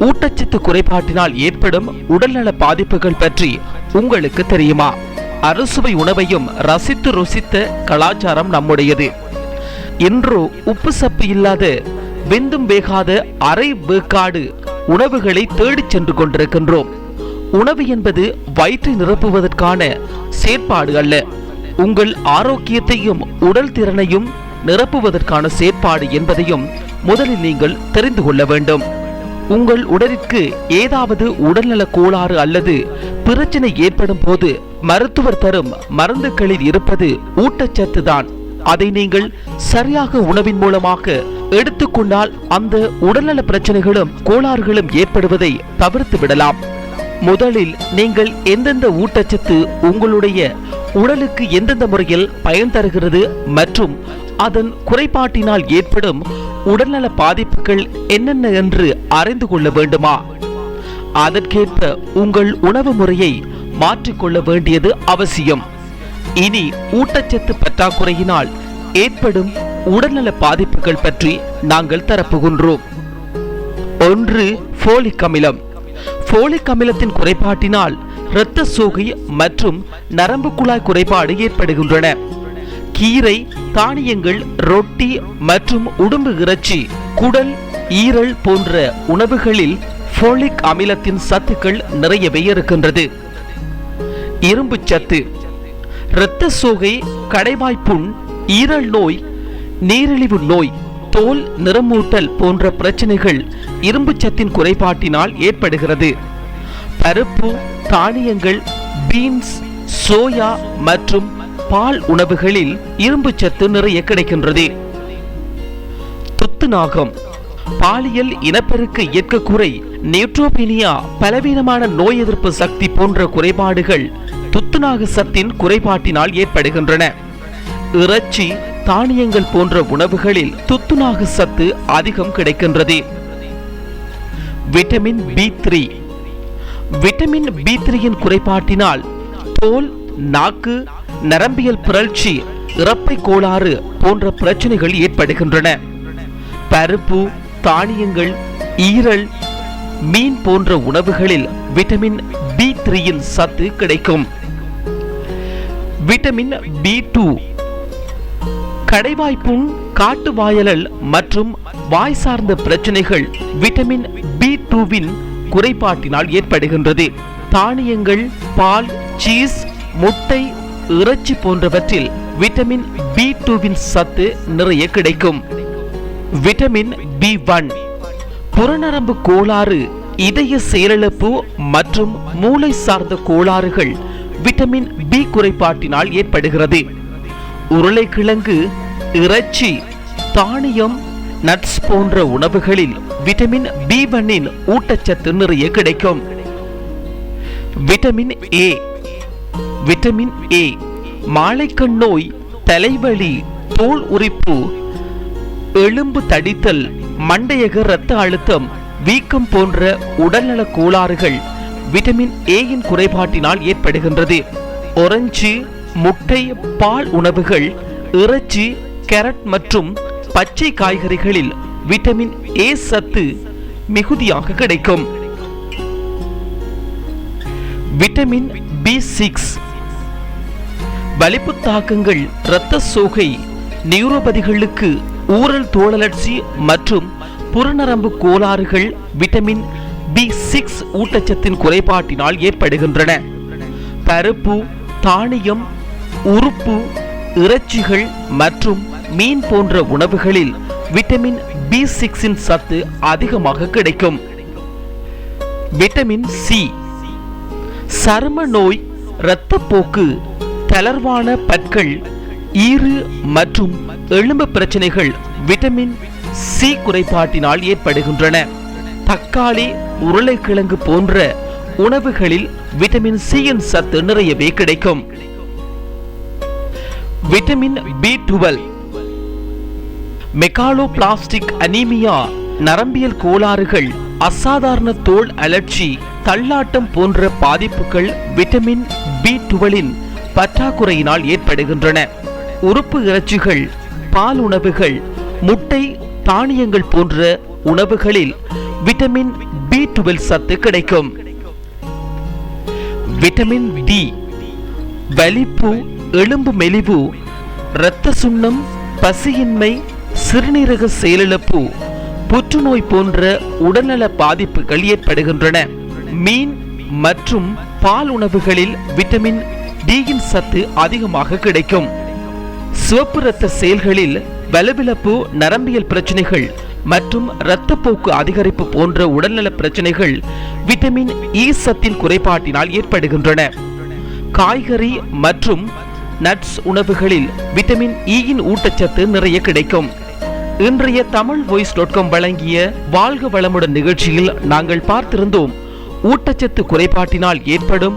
ஊட்டச்சத்து குறைபாட்டினால் ஏற்படும் உடல்நல பாதிப்புகள் பற்றி உங்களுக்கு தெரியுமா? அறுசுவை உணவையும் ரசித்து ருசித்த கலாச்சாரம் நம்முடையது. இன்று உப்பு சப்பு இல்லாத வெந்தும் வேகாத அரை வேக்காடு உணவுகளை தேடிச் சென்று கொண்டிருக்கின்றோம். உணவு என்பது வயிற்றை நிரப்புவதற்கான செயற்பாடு அல்ல. உங்கள் ஆரோக்கியத்தையும் உடல் திறனையும் நிரப்புவதற்கான செயற்பாடு என்பதையும் முதலில் நீங்கள் தெரிந்து கொள்ள வேண்டும். உங்கள் உடலிற்கு ஏதாவது உடல்நல கோளாறு அல்லது பிரச்சனை ஏற்படும் போது மருத்துவர் தரும் மருந்துகளில் இருப்பது ஊட்டச்சத்து தான். அதை நீங்கள் சரியாக உணவின் மூலமாக எடுத்துக்கொண்டால் அந்த உடல்நல பிரச்சனைகளும் கோளாறுகளும் ஏற்படுவதை தவிர்த்து விடலாம். முதலில் நீங்கள் எந்தெந்த ஊட்டச்சத்து உங்களுடைய உடலுக்கு எந்தெந்த முறையில் பயன் தருகிறது மற்றும் அதன் குறைபாட்டினால் ஏற்படும் உடல்நல பாதிப்புகள் என்னென்ன என்று அறிந்து கொள்ள வேண்டுமா? அதற்கேற்ப உங்கள் உணவு முறையை மாற்றிக்கொள்ள வேண்டியது அவசியம். இனி ஊட்டச்சத்து பற்றாக்குறையினால் ஏற்படும் உடல்நல பாதிப்புகள் பற்றி நாங்கள் தரப்புகின்றோம். ஒன்று ஃபோலிக் அமிலம். ஃபோலிக் அமிலத்தின் குறைபாட்டினால் இரத்த சோகை மற்றும் நரம்பு குழாய் குறைபாடு ஏற்படுகின்றன. கீரை தானியங்கள் ரொட்டி மற்றும் உடும்பு இறைச்சி குடல் ஈரல் போன்ற உணவுகளில் ஃபோலிக் அமிலத்தின் சத்துக்கள் நிறையவே இருக்கின்றது. இரும்பு சத்து இரத்த சோகை கடைவாய்ப்புண் ஈரல் நோய் நீரிழிவு நோய் தோல் நிறமூட்டல் போன்ற பிரச்சனைகள் இரும்பு சத்தின் குறைபாட்டினால் ஏற்படுகிறது. பருப்பு தானியங்கள் பீன்ஸ் சோயா மற்றும் பால் உணவுகளில் இரும்பு சத்து நிறைய கிடைக்கின்றது. துத்துநாகம் பாலியல் இனப்பெருக்க இயக்க குறை நியூட்ரோபீனியா பலவீனமான நோய் எதிர்ப்பு சக்தி போன்ற குறைபாடுகள் துத்துநாக சத்தின் குறைபாட்டினால் ஏற்படுகின்றன. இறைச்சி தானியங்கள் போன்ற உணவுகளில் துத்துநாக சத்து அதிகம் கிடைக்கின்றது. Vitamin B three vitamin B த்ரீயின் குறைபாட்டினால் தோல் நாக்கு நரம்பியல் பிறழ்ச்சி இறப்பை கோளாறு போன்ற பிரச்சனைகள் ஏற்படுகின்றன. பருப்பு தானியங்கள் ஈரல் மீன் போன்ற உணவுகளில் விட்டமின் பி த்ரீயின் சத்து கிடைக்கும். விட்டமின் பி டூ கடைவாய்ப்புண் காட்டு வாயலல் மற்றும் வாய் சார்ந்த பிரச்சனைகள் விட்டமின் பி டூவின் குறைபாட்டினால் ஏற்படுகின்றது. தானியங்கள் பால் சீஸ் முட்டை இறைச்சி போன்றவற்றில் விட்டமின் பி டூவின் சத்து நிறைய கிடைக்கும். விட்டமின் பி ஒன் புறநரம்பு கோளாறு இதய செயலிழப்பு மற்றும் மூளை சார்ந்த கோளாறுகள் விட்டமின் பி குறைபாட்டினால் ஏற்படுகிறது. உருளைக்கிழங்கு இறைச்சி தானியம் நட்ஸ் போன்ற உணவுகளில் விட்டமின் பி ஒன்னின் ஊட்டச்சத்து நிறைய கிடைக்கும். விட்டமின் ஏ விட்டமின் ஏ மாலைக்கண் நோய் தலைவலி தோல் உரிப்பு எலும்பு தடித்தல் மண்டையக இரத்த அழுத்தம் வீக்கம் போன்ற உடல்நல கோளாறுகள் விட்டமின் ஏயின் குறைபாட்டினால் ஏற்படுகின்றது. ஒரஞ்சு முட்டை பால் உணவுகள் இறைச்சி கேரட் மற்றும் பச்சை காய்கறிகளில் விட்டமின் ஏ சத்து மிகுதியாக கிடைக்கும். விட்டமின் பி சிக்ஸ் வலிப்பு தாக்கங்கள் இரத்த சோகை நியூரோபதிகளுக்கு ஊரல் தோழலட்சி மற்றும் புறநரம்பு கோளாறுகள் விட்டமின் பி சிக்ஸ் ஊட்டச்சத்தின் குறைபாட்டினால் ஏற்படுகின்றன. பருப்பு தானியம் உறுப்பு இறைச்சிகள் மற்றும் மீன் போன்ற உணவுகளில் விட்டமின் பி சிக்ஸின் சத்து அதிகமாக கிடைக்கும். Vitamin C. சரும நோய் இரத்தப்போக்கு தளர்வான பற்கள் ஈறு மற்றும் எலும்பு பிரச்சனைகள் விட்டமின் சி குறைபாட்டினால் ஏற்படுகின்றன. தக்காளி உருளைக்கிழங்கு போன்ற உணவுகளில் விட்டமின் சியின் சத்து நிறையவே கிடைக்கும். Vitamin B twelve megaloblastic anaemia நரம்பியல் கோளாறுகள் அசாதாரண தோல் அலர்ச்சி தள்ளாட்டம் போன்ற பாதிப்புகள் விட்டமின் பி டுவெலின் பற்றாக்குறையினால் ஏற்படுகின்றன. உறுப்பு இறைச்சிகள் பால் உணவுகள் முட்டை தானியங்கள் போன்ற உணவுகளில் விட்டமின் பி டுவெல் சத்து கிடைக்கும். விட்டமின் டி வலிப்பு எலும்பு மெலிவு இரத்த சுண்ணம் பசியின்மை சிறுநீரக செயலிழப்பு புற்றுநோய் போன்ற உடல்நல பாதிப்புகள் ஏற்படுகின்றன. மீன் மற்றும் பால் உணவுகளில் விட்டமின் டியின் சத்து அதிகமாக கிடைக்கும். சிவப்பு இரத்த செயல்களில் வலுவிழப்பு நரம்பியல் பிரச்சனைகள் மற்றும் இரத்தப்போக்கு அதிகரிப்பு போன்ற உடல்நல பிரச்சனைகள் விட்டமின் இ சத்தின் குறைபாட்டினால் ஏற்படுகின்றன. காய்கறி மற்றும் நட்ஸ் உணவுகளில் விட்டமின் e இயின் ஊட்டச்சத்து நிறைய கிடைக்கும். இன்றைய தமிழ் வாய்ஸ் டாட் காம் வழங்கிய வாழ்க வளமுடன் நிகழ்ச்சியில் நாங்கள் பார்த்திருந்தோம் ஊட்டச்சத்து குறைபாட்டினால் ஏற்படும்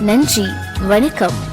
நன்றி வணக்கம்.